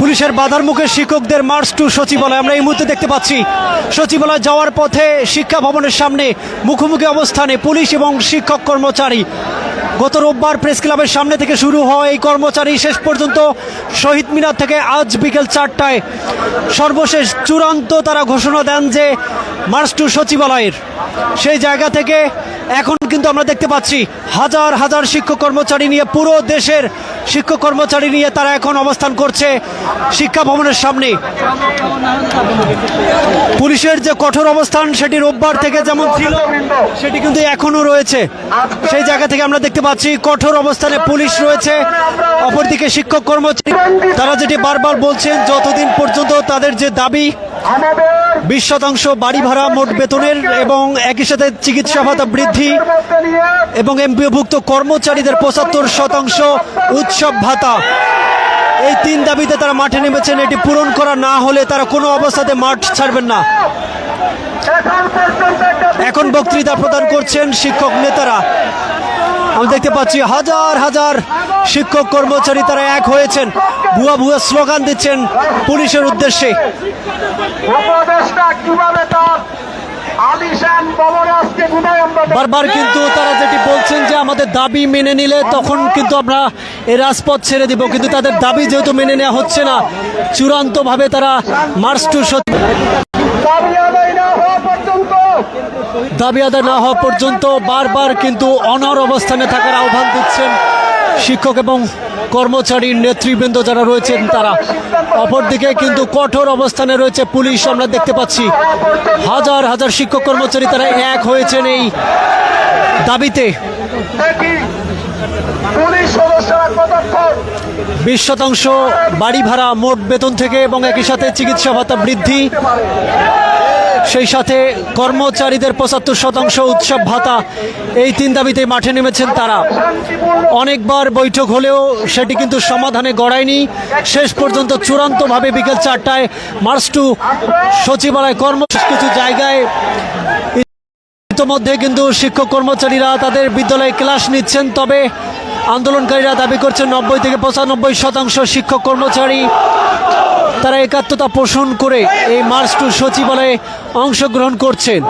পুলিশের বাধার মুখে শিক্ষকদের মার্চ টু সচিবালয়। আমরা এই মুহূর্তে দেখতে পাচ্ছি, সচিবালয় যাওয়ার পথে শিক্ষা ভবনের সামনে মুখোমুখি অবস্থানে পুলিশ এবং শিক্ষক কর্মচারী। গত রোববার প্রেস ক্লাবের সামনে থেকে শুরু হওয়া এই কর্মচারী শেষ পর্যন্ত শহীদ মিনার থেকে আজ বিকেল চারটায় সর্বশেষ চূড়ান্ত তারা ঘোষণা দেন যে মার্চ টু সচিবালয়ের। সেই জায়গা থেকে এখন কিন্তু আমরা দেখতে পাচ্ছি হাজার হাজার শিক্ষক কর্মচারী নিয়ে পুরো দেশের শিক্ষক কর্মচারী নিয়ে তারা এখন অবস্থান করছে শিক্ষা ভবনের সামনে। পুলিশের যে কঠোর অবস্থান সেটি রোববার থেকে যেমন ছিল, সেটি কিন্তু এখনও রয়েছে। সেই জায়গা থেকে আমরা দেখতে পাচ্ছি, কঠোর অবস্থানে পুলিশ রয়েছে। অপরদিকে শিক্ষক কর্মচারী, তারা যেটি বারবার বলছেন, যতদিন পর্যন্ত তাদের যে দাবি, বিশ শতাংশ বাড়ি ভাড়া, মোট বেতনের এবং একই সাথে চিকিৎসা ভাতা বৃদ্ধি এবং এমপিওভুক্ত কর্মচারীদের পঁচাত্তর শতাংশ উৎসব ভাতা। এই তিন দাবিতে তারা মাঠে নেমেছেন, এটি পূরণ করা না হলে তারা কোনো অবস্থাতে মাঠ ছাড়বেন না। এখন বক্তৃতা প্রদান করছেন শিক্ষক নেতারা। আমি দেখতে পাচ্ছি হাজার হাজার শিক্ষক কর্মচারী তারা এক হয়েছেন। ভুয়া ভুয়া স্লোগান দিচ্ছেন পুলিশের উদ্দেশ্যে। বারবার কিন্তু তারা যেটি বলছেন যে আমাদের দাবি মেনে নিলে তখন কিন্তু আমরা এই রাজপথ ছেড়ে দিব কিন্তু তাদের দাবি যেহেতু মেনে নেওয়া হচ্ছে না চূড়ান্তভাবে তারা মার্চ টু দাবি দাবি আদায় না হওয়া পর্যন্ত বারবার কিন্তু অনর অবস্থানে থাকার আহ্বান দিচ্ছেন শিক্ষক এবং কর্মচারীর নেতৃবৃন্দ যারা রয়েছেন তারা। অপরদিকে কিন্তু কঠোর অবস্থানে রয়েছে পুলিশ আমরা দেখতে পাচ্ছি হাজার হাজার শিক্ষক কর্মচারী তারা এক হয়েছেন এই দাবিতে। বিশ শতাংশ বাড়ি ভাড়া মোট বেতন থেকে এবং একই সাথে চিকিৎসা ভাতা বৃদ্ধি। সেই সাথে কর্মচারীদের পঁচাত্তর শতাংশ উৎসব ভাতা এই তিন দাবিতে মাঠে নেমেছেন তারা। অনেকবার বৈঠক হলেও সেটি কিন্তু সমাধানে গড়ায়নি। শেষ পর্যন্ত চূড়ান্তভাবে বিকেল চারটায় মার্চ টু সচিবালয় কর্ম কিছু জায়গায় ইতোমধ্যে কিন্তু শিক্ষক কর্মচারীরা তাদের বিদ্যালয়ে ক্লাস নিচ্ছেন। তবে আন্দোলনকারীরা দাবি করছেন নব্বই থেকে পঁচানব্বই শতাংশ শিক্ষক কর্মচারী তারা একাত্মতা পোষণ করে এই মার্চ টু সচিবালয়ে অংশগ্রহণ করছেন।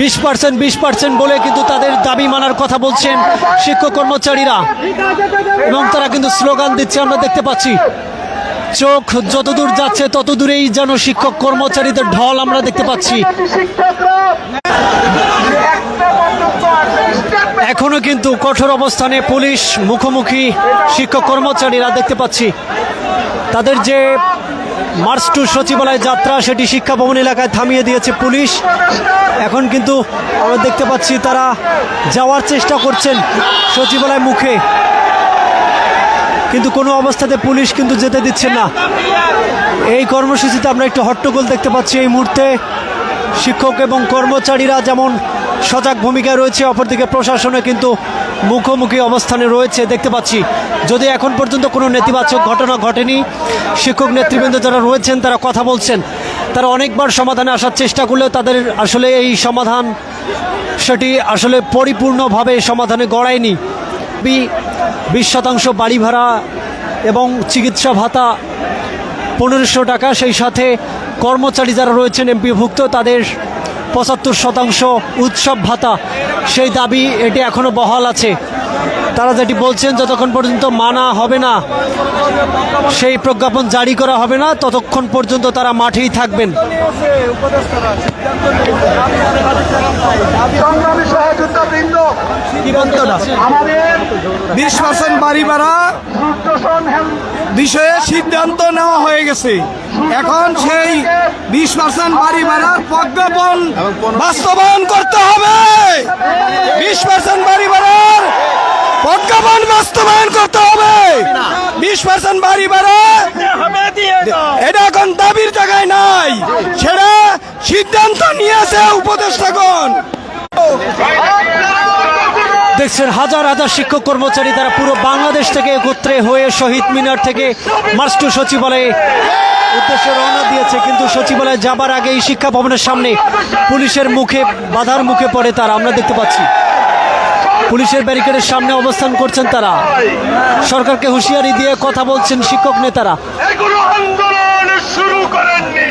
বিশ পার্সেন্ট বিশ পার্সেন্ট বলে কিন্তু তাদের দাবি মানার কথা বলছেন শিক্ষক কর্মচারীরা। এবং তারা কিন্তু স্লোগান দিচ্ছে, আমরা দেখতে পাচ্ছি। চোখ যতদূর যাচ্ছে তত দূরেই যেন শিক্ষক কর্মচারীদের ঢল আমরা দেখতে পাচ্ছি। এখনও কিন্তু কঠোর অবস্থানে পুলিশ মুখোমুখি শিক্ষক কর্মচারীরা দেখতে পাচ্ছি। তাদের যে মার্চ টু সচিবালয় যাত্রা, সেটি শিক্ষা ভবন এলাকায় থামিয়ে দিয়েছে পুলিশ। এখন কিন্তু আমরা দেখতে পাচ্ছি তারা যাওয়ার চেষ্টা করছেন সচিবালয় মুখে। কিন্তু কোনো অবস্থাতে পুলিশ কিন্তু যেতে দিচ্ছে না। এই কর্মসূচিতে আমরা একটু হট্টগোল দেখতে পাচ্ছি এই মুহূর্তে। শিক্ষক এবং কর্মচারীরা যেমন সজাগ ভূমিকায় রয়েছে, অপরদিকে প্রশাসনে কিন্তু মুখোমুখি অবস্থানে রয়েছে দেখতে পাচ্ছি। যদি এখন পর্যন্ত কোনো নেতিবাচক ঘটনা ঘটেনি, শিক্ষক নেতৃবৃন্দ যারা রয়েছেন, তারা কথা বলছেন। তারা অনেকবার সমাধানে আসার চেষ্টা করলেও তাদের আসলে এই সমাধান, সেটি আসলে পরিপূর্ণভাবে সমাধানে গড়ায়নি। বি- বিশ শতাংশ বাড়ি ভাড়া এবং চিকিৎসা ভাতা পনেরোশো টাকা। সেই সাথে কর্মচারী যারা রয়েছেন এমপিভুক্ত, তাদের পঁচাত্তর শতাংশ উৎসব ভাতা। সেই দাবি এটি এখনও বহাল আছে। তারা যেটি বলছেন যতক্ষণ পর্যন্ত মানা হবে না সেই প্রজ্ঞাপন জারি করা হবে না ততক্ষণ পর্যন্ত তারা মাঠেই থাকবেন। বিশ পার্সেন্ট বাড়ি ভাড়া বিষয়ে সিদ্ধান্ত নেওয়া হয়ে গেছে। এখন সেই বিশ পার্সেন্ট বাড়ি ভাড়ার প্রজ্ঞাপন বাস্তবায়ন করতে হবে। বিশ পার্সেন্ট বাড়ি ভাড়ার প্রজ্ঞাপন বাস্তবায়ন করতে হবে। বিশ পার্সেন্ট বাড়ি ভাড়া এটা এখন দাবির জায়গায় নাই। সেটা সিদ্ধান্ত নিয়েছে উপদেষ্টাগণ। দেখছেন, হাজার হাজার শিক্ষক কর্মচারী তারা পুরো বাংলাদেশ থেকে একত্রে হয়ে শহীদ মিনার থেকে মার্চ টু সচিবালয়ে উদ্দেশ্যে রওনা দিয়েছে। কিন্তু সচিবালয়ে যাবার আগে এই শিক্ষা ভবনের সামনে পুলিশের মুখে, বাধার মুখে পড়ে তারা। আমরা দেখতে পাচ্ছি। পুলিশের ব্যারিকেডের সামনে অবস্থান করছেন তারা। সরকারকে হুঁশিয়ারি দিয়ে কথা বলছেন শিক্ষক নেতারা। আন্দোলন শুরু করেননি।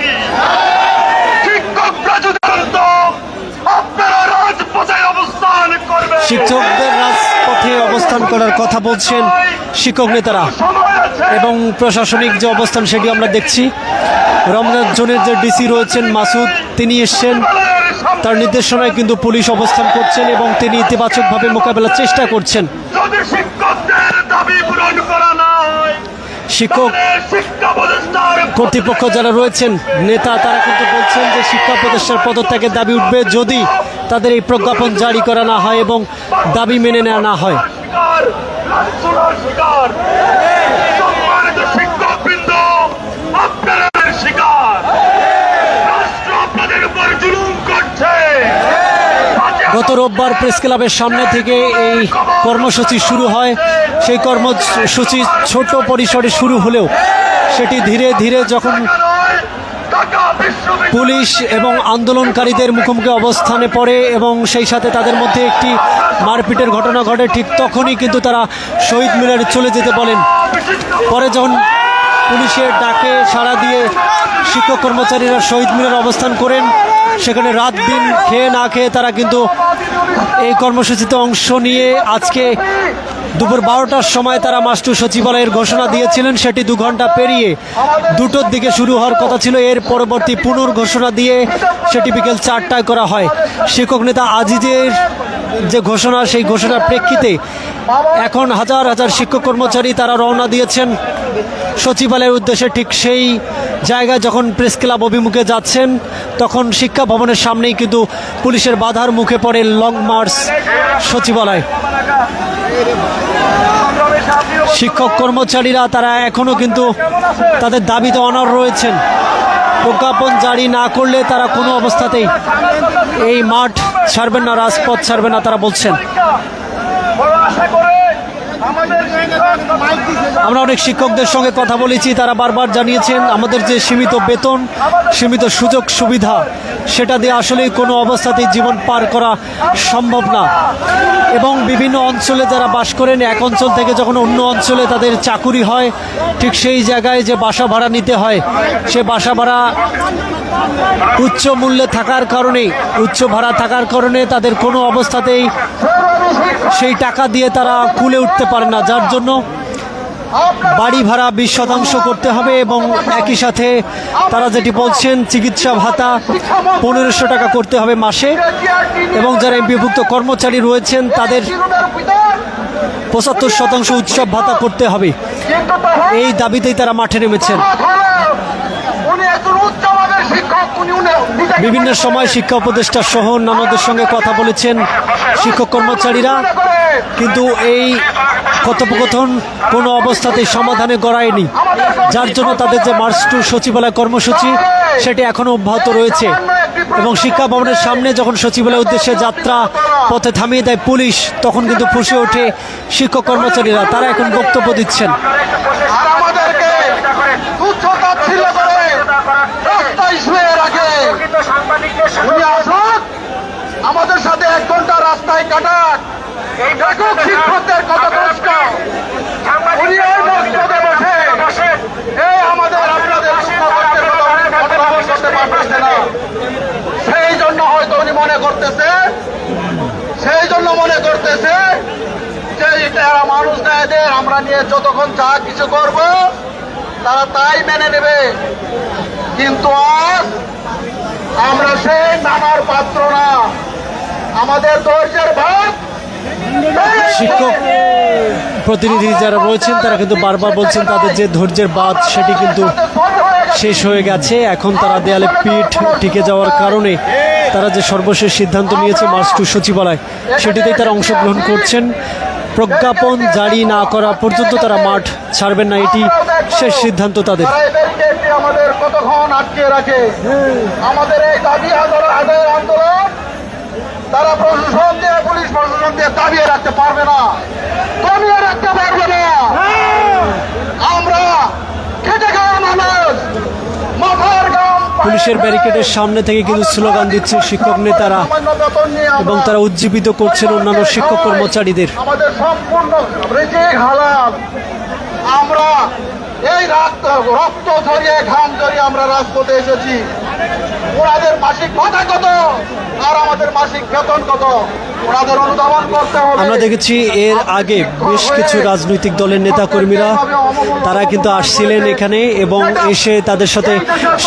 শিক্ষকদের রাজপথে অবস্থান করার কথা বলছেন শিক্ষক নেতারা। এবং প্রশাসনিক যে অবস্থান সেটি আমরা দেখছি। রমনাথ জোনের যে ডিসি রয়েছেন মাসুদ তিনি এসছেন। তার নির্দেশনায় কিন্তু পুলিশ অবস্থান করছেন এবং তিনি ইতিবাচকভাবে মোকাবেলার চেষ্টা করছেন। শিক্ষক কর্তৃপক্ষ যারা রয়েছেন নেতা তারা কিন্তু বলছেন যে শিক্ষা প্রতিষ্ঠার পদত্যাগের দাবি উঠবে যদি তাদের এই প্রজ্ঞাপন জারি করা না হয় এবং দাবি মেনে নেওয়া না হয়। গত রোববার প্রেস ক্লাবের সামনে থেকে এই কর্মসূচি শুরু হয়। সেই কর্মসূচি ছোট পরিসরে শুরু হলেও সেটি ধীরে ধীরে যখন পুলিশ এবং আন্দোলনকারীদের মুখোমুখি অবস্থানে পড়ে এবং সেই সাথে তাদের মধ্যে একটি মারপিটের ঘটনা ঘটে, ঠিক তখনই কিন্তু তারা শহীদ মিনারে চলে যেতে বলেন। পরে যখন পুলিশের ডাকে সাড়া দিয়ে শিক্ষক কর্মচারীরা শহীদ মিনারে অবস্থান করেন সেখানে রাত দিন খেয়ে না খেয়ে তারা কিন্তু এই কর্মসূচিতে অংশ নিয়ে আজকে দুপুর বারোটার সময় তারা মাস্টু সচিবালয়ের ঘোষণা দিয়েছিলেন। সেটি দু ঘণ্টা পেরিয়ে দুটোর দিকে শুরু হওয়ার কথা ছিল। এর পরবর্তী পুনর্ঘোষণা দিয়ে সেটি বিকেল চারটায় করা হয়। শিক্ষক নেতা আজিজের যে ঘোষণা, সেই ঘোষণার প্রেক্ষিতে এখন হাজার হাজার শিক্ষক কর্মচারী তারা রওনা দিয়েছেন। সচিবালয়ের উদ্দেশ্যে ঠিক সেই জায়গায় যখন প্রেস ক্লাব অভিমুখে যাচ্ছেন, তখন শিক্ষা ভবনের সামনেই কিন্তু পুলিশের বাধার মুখে পড়ে লং মার্চ সচিবালয়। শিক্ষক কর্মচারীরা তারা এখনও কিন্তু তাদের দাবিতে অনর রয়েছেন। প্রজ্ঞাপন জারি না করলে তারা কোনো অবস্থাতেই এই মাঠ ছাড়বেন না, রাজপথ ছাড়বেন না, তারা বলছেন বড় আশা করে আমাদের শিক্ষক আমরা অনেক শিক্ষকদের সঙ্গে কথা বলেছি, তারা বারবার জানিয়েছেন আমাদের যে সীমিত বেতন, সীমিত সুযোগ সুবিধা, সেটা দিয়ে আসলেই কোনো অবস্থাতেই জীবন পার করা সম্ভব না। এবং বিভিন্ন অঞ্চলে যারা বাস করেন, এক অঞ্চল থেকে যখন অন্য অঞ্চলে তাদের চাকুরি হয়, ঠিক সেই জায়গায় যে বাসা ভাড়া নিতে হয়, সে বাসা ভাড়া উচ্চ মূল্যে থাকার কারণে উচ্চ ভাড়া থাকার কারণে তাদের কোনো অবস্থাতেই সেই টাকা দিয়ে তারা কুলে উঠতে পারে না, যার জন্য বাড়ি ভাড়া বিশ শতাংশ করতে হবে এবং একই সাথে তারা যেটি বলছেন, চিকিৎসা ভাতা পনেরোশো টাকা করতে হবে মাসে। এবং যারা বিভক্ত কর্মচারী রয়েছেন, তাদের পঁচাত্তর শতাংশ উৎসব ভাতা করতে হবে। এই দাবিতেই তারা মাঠে নেমেছেন। বিভিন্ন সময় শিক্ষা উপদেষ্টা সহ নানাদের সঙ্গে কথা বলেছেন শিক্ষক কর্মচারীরা। কিন্তু এই কথোপকথন কোনো অবস্থাতেই সমাধানে গড়ায়নি। যার জন্য তাদের যে মার্চ টু সচিবালয় কর্মসূচি, সেটি এখনও অব্যাহত রয়েছে। এবং শিক্ষা ভবনের সামনে যখন সচিবালয়ের উদ্দেশ্যে যাত্রা পথে থামিয়ে দেয় পুলিশ, তখন কিন্তু ফুসে ওঠে শিক্ষক কর্মচারীরা। তারা এখন বক্তব্য দিচ্ছেন। আমাদের সাথে এক ঘণ্টা রাস্তায় কাটাক। শিক্ষকদের কত কষ্ট উনি এই মসজিদে বসে এই আমাদের আপনাদের শিক্ষকদের কথা উনি ঘটনা করতে পারতেছে না সেই জন্য হয়তো উনি মনে করতেছে সেই জন্য মনে করতেছে যে এটা মানুষ দেয় এদের আমরা নিয়ে যতক্ষণ যা কিছু করব তারা তাই মেনে নেবে। কিন্তু আজ আমরা সেই নামার পাত্র না। আমাদের ধৈর্যের ভাত শিক্ষক প্রতিনিধি যারা রয়েছেন তারা কিন্তু বারবার বলছেন তাদের যে ধৈর্যের বাদ সেটি কিন্তু শেষ হয়ে গেছে। এখন তারা দেয়ালে পিঠ টিকে যাওয়ার কারণে তারা যে সর্বশেষ সিদ্ধান্ত নিয়েছে মার্চ টু সচিবালয়, সেটিতেই তারা অংশগ্রহণ করছেন। প্রজ্ঞাপন জারি না করা পর্যন্ত তারা মাঠ ছাড়বেন না, এটি শেষ সিদ্ধান্ত তাদের। তারা প্রশাসন দিয়ে পুলিশ প্রশাসন দিয়ে দাবিয়ে রাখতে পারবে না। কমিয়ে রাখতে পারবে না আমরা খেটে খাওয়া মানুষ মাথার গাম পুলিশের ব্যারিকেডের সামনে থেকে কিন্তু স্লোগান দিচ্ছে শিক্ষক নেতারা এবং তারা উজ্জীবিত করছেন অন্যান্য শিক্ষক কর্মচারীদের। আমাদের সম্পূর্ণ আমরা এই রক্ত ঝরিয়ে ঘাম ধরিয়ে আমরা রাজপথে এসেছি। ওনাদের মাসিক ভাতা কত? আর আমাদের মাসিক বেতন কত? আমরা দেখেছি এর আগে বেশ কিছু রাজনৈতিক দলের নেতাকর্মীরা, তারা কিন্তু আসছিলেন এখানে এবং এসে তাদের সাথে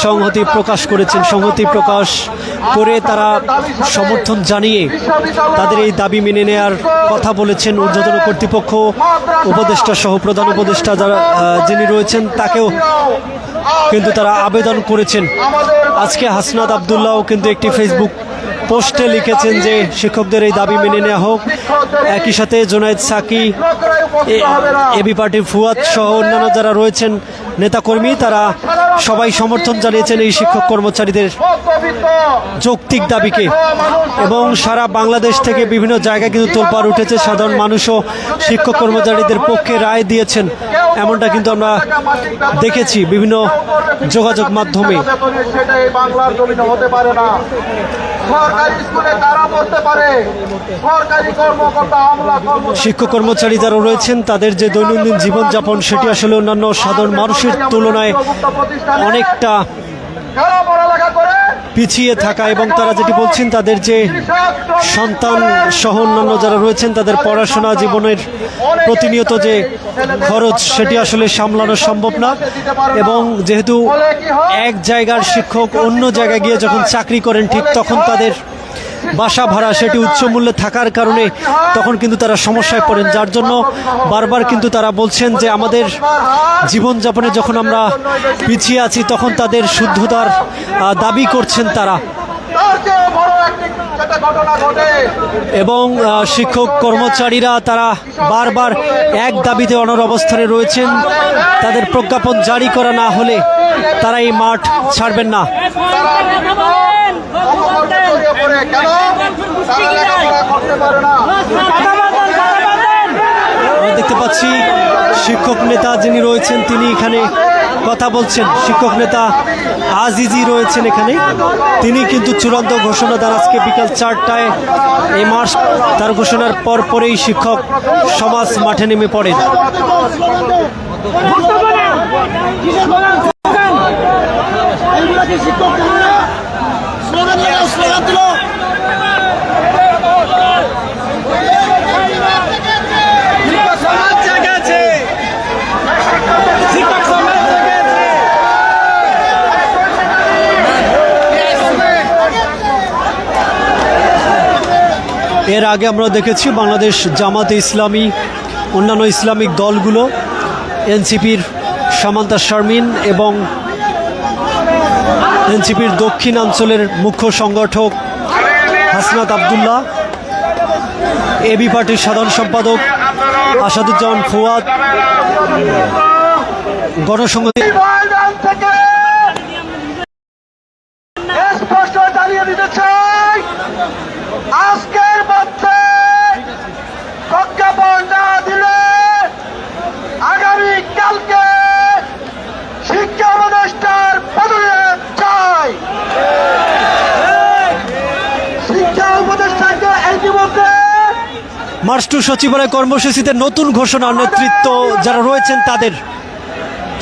সংহতি প্রকাশ করেছেন। সংহতি প্রকাশ করে তারা সমর্থন জানিয়ে তাদের এই দাবি মেনে নেয়ার কথা বলেছেন ঊর্ধ্বতন কর্তৃপক্ষ, উপদেষ্টা সহ প্রধান উপদেষ্টা যারা যিনি রয়েছেন, তাকেও কিন্তু তারা আবেদন করেছেন। আজকে হাসনাদ আবদুল্লাহ কিন্তু একটি ফেসবুক পোস্টে লিখেছেন যে শিক্ষকদের এই দাবি মেনে নেওয়া হোক একই সাথে জোনায়েদ সাকি। এবি পার্টি ফুয়াদ সহ অন্যান্য যারা রয়েছেন নেতাকর্মী, তারা সবাই সমর্থন জানিয়েছেন এই শিক্ষক কর্মচারীদের যৌক্তিক দাবিকে। এবং সারা বাংলাদেশ থেকে বিভিন্ন জায়গায় কিন্তু তোলপাড় উঠেছে। সাধারণ মানুষও শিক্ষক কর্মচারীদের পক্ষে রায় দিয়েছেন। এমনটা কিন্তু আমরা দেখেছি বিভিন্ন যোগাযোগ মাধ্যমে। শিক্ষক কর্মচারী যারা রয়েছেন, তাদের যে দৈনন্দিন জীবনযাপন, সেটি আসলে অন্যান্য সাধারণ মানুষের তুলনায় অনেকটা পিছিয়ে থাকা এবং তারা যেটি বলছেন তাদের যে সন্তান সহ অন্যান্য যারা রয়েছেন তাদের পড়াশোনা জীবনের প্রতিনিয়ত যে খরচ সেটি আসলে সামলানো সম্ভব না। এবং যেহেতু এক জায়গার শিক্ষক অন্য জায়গায় গিয়ে যখন চাকরি করেন ঠিক তখন তাদের বাসা ভাড়া সেটি উচ্চ মূল্যে থাকার কারণে তখন কিন্তু তারা সমস্যায় পড়েন। যার জন্য বারবার কিন্তু তারা বলছেন যে আমাদের জীবনযাপনে যখন আমরা পিছিয়ে আছি, তখন তাদের শুদ্ধতার দাবি করছেন তারা। এবং শিক্ষক কর্মচারীরা তারা বারবার এক দাবিতে অনর অবস্থানে রয়েছেন। তাদের প্রজ্ঞাপন জারি করা না হলে তারা এই মাঠ ছাড়বেন না। দেখতে পাচ্ছি শিক্ষক নেতা যিনি রয়েছেন তিনি এখানে কথা বলছেন শিক্ষক নেতা আজিজি রয়েছেন এখানে। তিনি কিন্তু চূড়ান্ত ঘোষণা দেন আজকে বিকাল চারটায়। এই মাস তার ঘোষণার পর পরেই শিক্ষক সমাজ মাঠে নেমে পড়েন। এর আগে আমরা দেখেছি বাংলাদেশ জামাতে ইসলামী, অন্যান্য ইসলামিক দলগুলো, এনসিপির সামান্তা শারমিন এবং এনসিপির দক্ষিণাঞ্চলের মুখ্য সংগঠক হাসনাত আবদুল্লাহ এবি পার্টির সাধারণ সম্পাদক আসাদুজ্জামান ফুয়াদ গণসংহতি ময়দান থেকে স্পষ্ট জানিয়ে দিতে চাই আজকের মধ্যে প্রজ্ঞাপন না দিলে আগামী কালকে শিক্ষা উপদেষ্টার পদত্যাগ চাই শিক্ষা উপদেষ্টাকে ইতিমধ্যে মার্চ সচিবালয় কর্মসূচিতে নতুন ঘোষণা নেতৃত্ব যারা রয়েছেন তাদের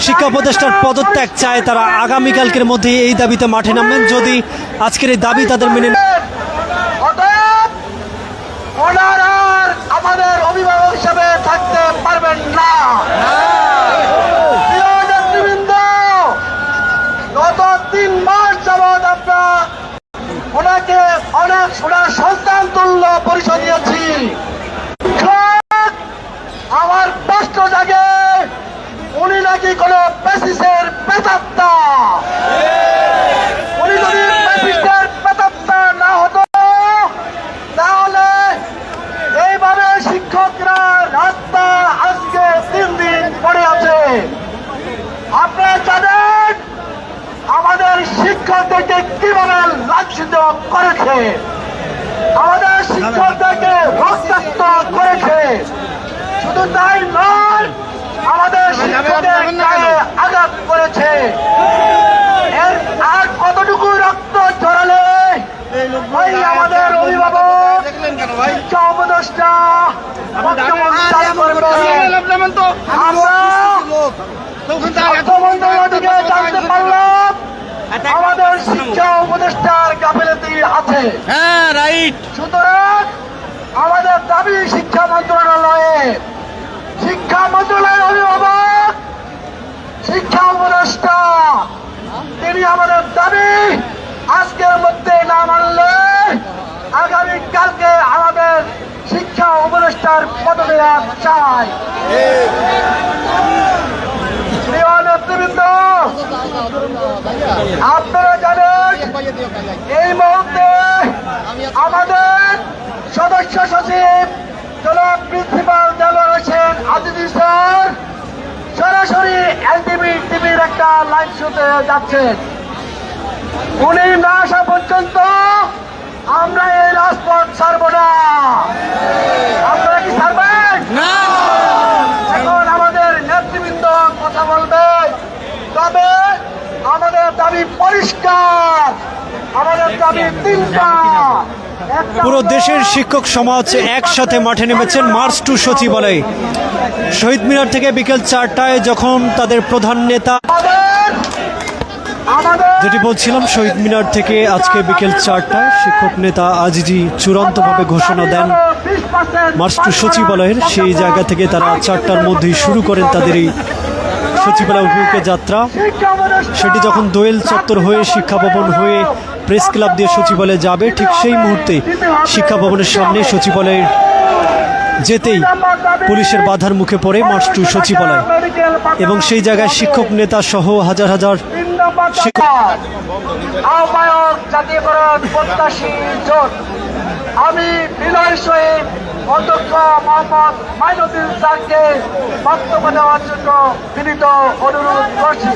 শিক্ষা উপদেষ্টার পদত্যাগ চায় তারা আগামীকালকের মধ্যে এই দাবিতে মাঠে নামবেন। যদি আজকের এই দাবি তাদের মেনে আমাদের শিক্ষকদেরকে রক্তাক্ত করেছে। শুধু তাই নয় আমাদের শিক্ষকদের আঘাত করেছে। এর আর কতটুকু রক্ত চড়ালে ওই আমাদের অভিভাবক শিক্ষা উপদেষ্টা আমরা অর্থমন্ত্রণালয় জানতে পারলাম আমাদের শিক্ষা উপদেষ্টার গাফিলতি আছে হ্যাঁ রাইট সুতরাং আমাদের দাবি শিক্ষা মন্ত্রণালয়ে। শিক্ষা মন্ত্রণালয়ের অভিভাবক শিক্ষা উপদেষ্টা তিনি আমাদের দাবি আজকের মধ্যে না মানলে আগামীকালকে আমাদের শিক্ষা উপদেষ্টার পদ দেওয়া চাই। আপনারা জানেন, এই মুহূর্তে আমাদের সদস্য সচিব জনাব প্রিন্সিপাল দেলোয়ার হোসেন আজিজি স্যার সরাসরি এলটিভি টিভির একটা লাইভ শোতে যাচ্ছেন। উনি না আসা পর্যন্ত আমরা এই রাজপথ ছাড়ব না আপনারা কি ছাড়বেন না এখন আমাদের নেতৃবৃন্দ কথা বলবে তবে আমাদের দাবি পরিষ্কার আমাদের দাবি তিনটা। পুরো দেশের শিক্ষক সমাজ একসাথে মাঠে নেমেছেন মার্চ টু সচিবালয়ে। শহীদ মিনার থেকে বিকেল চারটায় যখন তাদের প্রধান নেতা যেটি বলছিলাম শহীদ মিনার থেকে আজকে বিকেল চারটায় শিক্ষক নেতা আজিজি চূড়ান্তভাবে ঘোষণা দেন। মার্চ টু সচিবালয়ের সেই জায়গা থেকে তারা চারটার মধ্যেই শুরু করেন তাদের এই সচিবালয় অভিমুখে যাত্রা, সেটি যখন দোয়েল চত্বর হয়ে শিক্ষা ভবন হয়ে প্রেস ক্লাব দিয়ে সচিবালয়ে যাবে, ঠিক সেই মুহূর্তে শিক্ষা ভবনের সামনে সচিবালয়ের যেতেই পুলিশের বাধার মুখে পড়ে মার্চ টু সচিবালয়। এবং সেই জায়গায় শিক্ষক নেতা সহ হাজার হাজার শিক্ষক- আমি বিনয় সহিত অধ্যক্ষ মোহাম্মদ মাইনুদ্দিন স্যারকে বক্তব্য দেওয়ার জন্য বিনীত অনুরোধ করছি।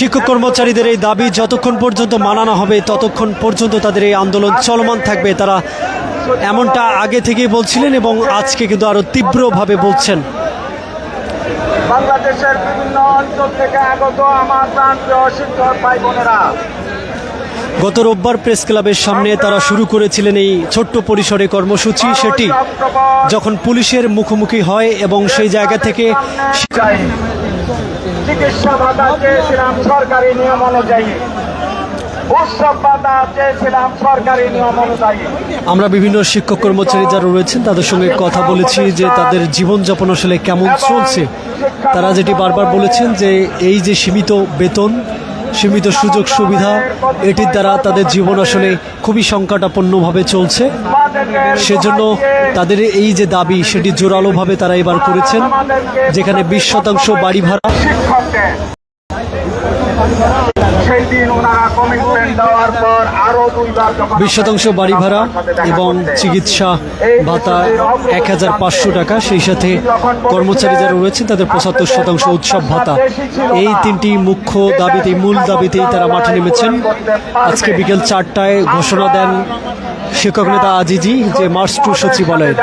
শিক্ষক কর্মচারীদের এই দাবি যতক্ষণ পর্যন্ত মানানো হবে ততক্ষণ পর্যন্ত তাদের এই আন্দোলন চলমান থাকবে। তারা এমনটা আগে থেকেই বলছিলেন এবং আজকে কিন্তু আরও তীব্রভাবে বলছেন। বাংলাদেশের বিভিন্ন অঞ্চল থেকে আগত আমার শিক্ষক ভাই বোনেরা গত রোববার প্রেস ক্লাবের সামনে তারা শুরু করেছিলেন এই ছোট্ট পরিসরে কর্মসূচি সেটি যখন পুলিশের মুখোমুখি হয় এবং সেই জায়গা থেকে চিকিৎসা ভাতা চেয়েছিলাম সরকারি নিয়ম অনুযায়ী। উৎসব ভাতা চেয়েছিলাম সরকারি নিয়ম অনুযায়ী। আমরা বিভিন্ন শিক্ষক কর্মচারী যারা রয়েছেন তাদের সঙ্গে কথা বলেছি যে তাদের জীবনযাপন আসলে কেমন চলছে। তারা যেটি বারবার বলেছেন যে এই যে সীমিত বেতন সীমিত সুযোগ সুবিধা, এটির দ্বারা তাদের জীবন আসলে খুবই সংকটাপন্নভাবে চলছে। সেজন্য তাদের এই যে দাবি, সেটি জোরালোভাবে তারা এবার করেছেন, যেখানে বিশ শতাংশ বাড়ি ভাড়া। বিশ শতাংশ বাড়ি ভাড়া এবং চিকিৎসা ভাতা এক হাজার পাঁচশো টাকা সেই সাথে কর্মচারী যারা রয়েছেন তাদের পঁচাত্তর শতাংশ উৎসব ভাতা। এই তিনটি মুখ্য দাবিতে মূল দাবিতেই তারা মাঠে নেমেছেন। আজকে বিকেল চারটায় ঘোষণা দেন শিক্ষক নেতা আজিজি যে মার্চ টু সচিবালয়ে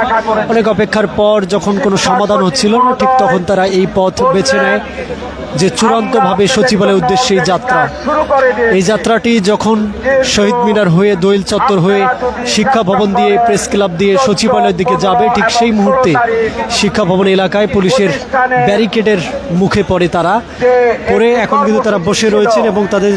অনেক অপেক্ষার পর যখন কোনো সমাধান হচ্ছিল না, ঠিক তখন তারা এই পথ বেছে নেয় যে চূড়ান্তভাবে সচিবালয়ের উদ্দেশ্যে এই যাত্রা। এই যাত্রাটি যখন শহীদ মিনার হয়ে দোয়েল চত্বর হয়ে শিক্ষা ভবন দিয়ে, প্রেস ক্লাব দিয়ে সচিবালয়ের দিকে যাবে, ঠিক সেই মুহূর্তে শিক্ষা ভবন এলাকায় পুলিশের ব্যারিকেডের মুখে পড়ে তারা। পড়ে এখন কিন্তু তারা বসে রয়েছেন এবং তাদের